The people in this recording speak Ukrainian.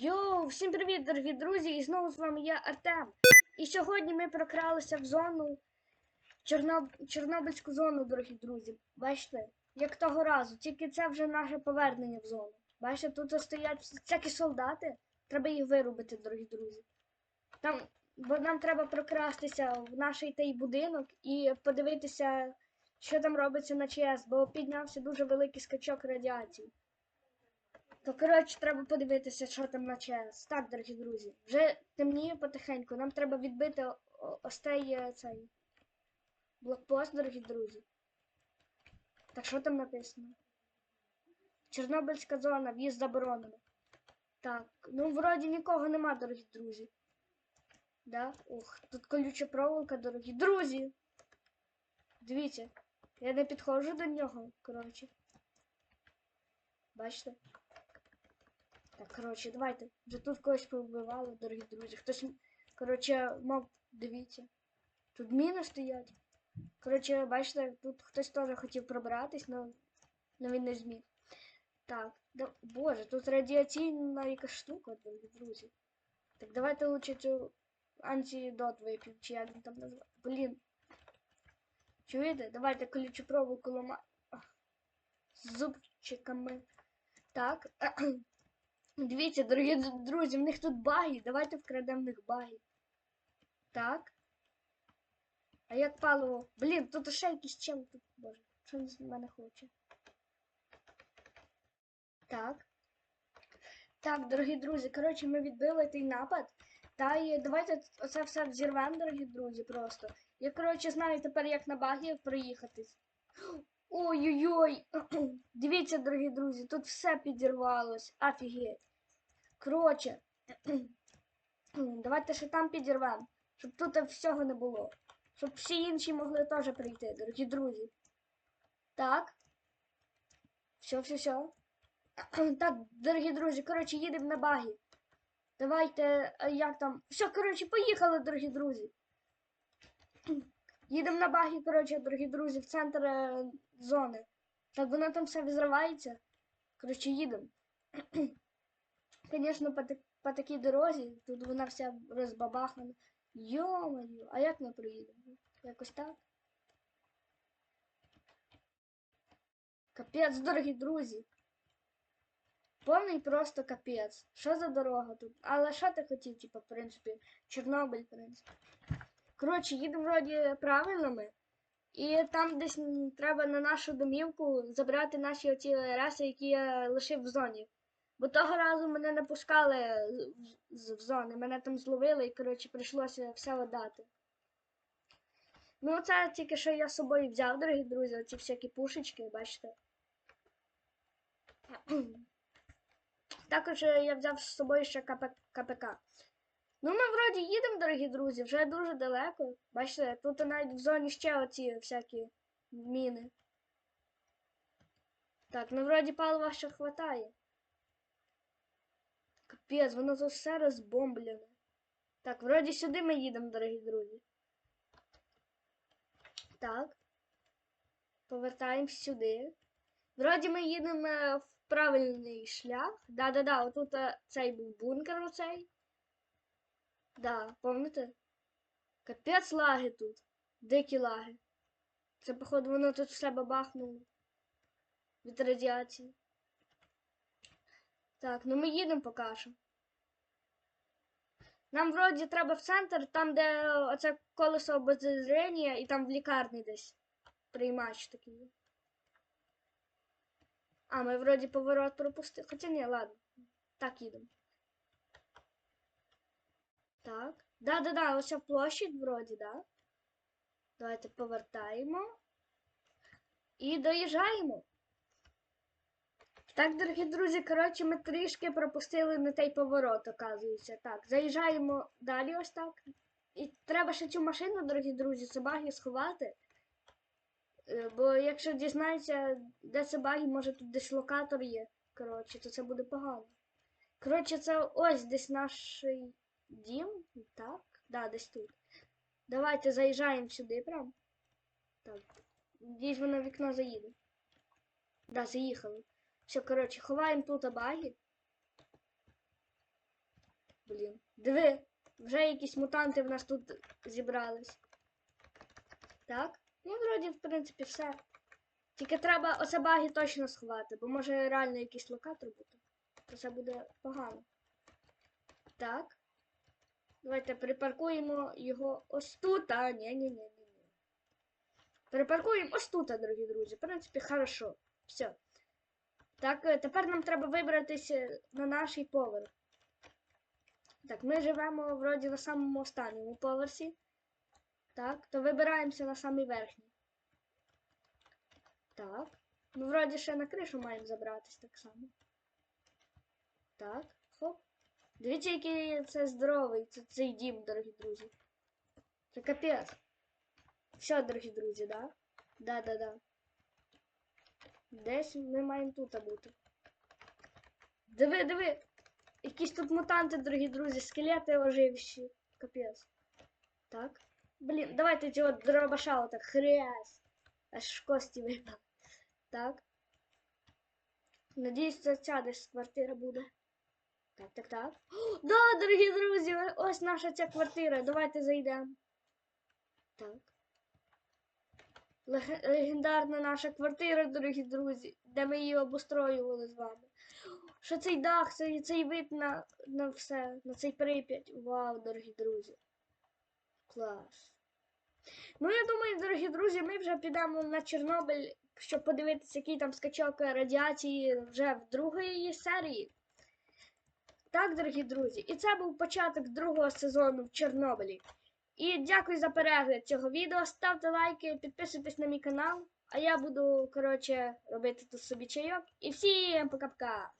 Йоу, всім привіт, дорогі друзі! І знову з вами я Артем. І сьогодні ми прокралися в зону Чорноб... Чорнобильську зону, дорогі друзі. Бачите, як того разу, тільки це вже наше повернення в зону. Бачите, тут стоять всякі солдати. Треба їх вирубити, дорогі друзі. Там, бо нам треба прокрастися в наш той будинок і подивитися, що там робиться на ЧС, бо піднявся дуже великий скачок радіації. То, коротше, треба подивитися, що там на ЧС. Так, дорогі друзі, вже темніє потихеньку. Нам треба відбити о- о- ось цей, цей блокпост, дорогі друзі. Так що там написано? Чорнобильська зона, в'їзд заборонено. Так, ну вроді нікого нема, дорогі друзі. Да? Ух, тут колюча проволока, дорогі друзі. Дивіться, я не підходжу до нього, коротше. Бачите? Так, коротше, давайте. Вже тут когось повбивали, дорогі друзі. Хтось, коротше, мав, дивіться. Тут міни стоять. Коротше, бачите, тут хтось теж хотів пробиратись, але він не зміг. Так, да, боже, тут радіаційна якась штука, дорогі друзі. Так давайте лучше цю антидот вип'ємо, чи як він там називає. Блін. Чуєте? Давайте колючу проволоку лома... з зубчиками. Так. Дивіться, дорогі друзі, в них тут баги. Давайте вкрадемо в них баги. Так. А як паливо? Блін, тут ще якийсь чел тут. Боже, що він з мене хоче? Так. Так, дорогі друзі, коротше, ми відбили той напад. Та і давайте оце все взірвемо, дорогі друзі, просто. Я, коротше, знаю тепер, як на багі проїхатись. Ой-ой-ой. Дивіться, дорогі друзі, тут все підірвалось. Офігеть. Коротше, давайте ще там підірвемо, щоб тут всього не було. Щоб всі інші могли теж прийти, дорогі друзі. Так. Все, все, все. Так, дорогі друзі, коротше, їдемо на багі. Давайте, а як там. Все, коротше, поїхали, дорогі друзі. Їдемо на багі, коротше, дорогі друзі, в центр е, зони. Так воно там все взривається. Коротше, їдемо. Звісно, по, по такій дорозі, тут вона вся розбабахана. Йо-моє, а як ми проїдемо? Якось так? Капець, дорогі друзі. Повний просто капець. Що за дорога тут? Але що ти хотів, типу, в принципі, Чорнобиль, в принципі. Коротше, їдемо вроді правильно. І там десь треба на нашу домівку забрати наші оці реси, які я лишив в зоні. Бо того разу мене не пускали з в зони, мене там зловили і, коротше, прийшлося все видати. Ну, це тільки що я з собою взяв, дорогі друзі, оці всякі пушечки, бачите. Також е, я взяв з собою ще КП... КПК. Ну, ми вроді їдемо, дорогі друзі, вже дуже далеко. Бачите, тут навіть в зоні ще оці всякі міни. Так, ну вроді палива ще хватає. Капець, воно тут все розбомблене. Так, вроді сюди ми їдемо, дорогі друзі. Так. Повертаємось сюди. Вроді ми їдемо е, в правильний шлях. Да-да-да, отут е, цей був бункер оцей. Да, помните? Капець лаги тут. Дикі лаги. Це, походу, воно тут все бабахнуло. Від радіації. Так, ну ми їдемо поки. Нам вроді треба в центр, там, де оце колесо обозрення, і там в лікарні десь приймач такий. А, ми вроді поворот пропустили. Хоча ні, ладно. Так їдемо. Так. Да-да-да, ось площадь вроді, да? Давайте повертаємо. І доїжджаємо. Так, дорогі друзі, коротше, ми трішки пропустили на той поворот, оказується. Так, заїжджаємо далі ось так. І треба ще цю машину, дорогі друзі, собаки сховати. Е, Бо якщо дізнається, де собаки, може тут десь локатор є. Коротше, то це буде погано. Коротше, це ось десь наш дім. Так? Да, десь тут. Давайте заїжджаємо сюди прям. Так. Десь воно вікно заїде. Да, заїхали. Все, коротше, ховаємо тут баги. Блін. Диви, вже якісь мутанти в нас тут зібрались. Так? Ну, вроді, в принципі, все. Тільки треба оце баги точно сховати, бо може реально якийсь локатор бути. То це буде погано. Так. Давайте припаркуємо його ось тут. А, ні, ні, ні, ні. Припаркуємо ось тут, дорогі друзі. В принципі, хорошо. Все. Так, е, тепер нам треба вибратися на наш поверх. Так, ми живемо вроді на самому останньому поверсі. Так, то вибираємося на самий верхній. Так. Ми вроді ще на кришу маємо забратись так само. Так, хоп. Дивіться, який це здоровий, це, цей дім, дорогі друзі. Це капець. Все, дорогі друзі, да? Да, да, да. Десь ми маємо тут бути. Диви, диви! Якісь тут мутанти, дорогі друзі, скелети оживші. Капець. Так. Блін, давайте цього дробаша отак хряс. Аж кості випав. Так. Надіюсь, це ця десь квартира буде. Так, так, так. О, да, дорогі друзі, ось наша ця квартира. Давайте зайдемо. Так. Леге- Легендарна наша квартира, дорогі друзі, де ми її обустроювали з вами. Що цей дах, цей, цей вид на, на все, на цей прип'ять. Вау, дорогі друзі. Клас. Ну, я думаю, дорогі друзі, ми вже підемо на Чорнобиль, щоб подивитися, який там скачок радіації вже в другої серії. Так, дорогі друзі, і це був початок другого сезону в Чорнобилі. І дякую за перегляд цього відео. Ставте лайки, підписуйтесь на мій канал. А я буду, коротше, робити тут собі чайок. І всім пока-пока!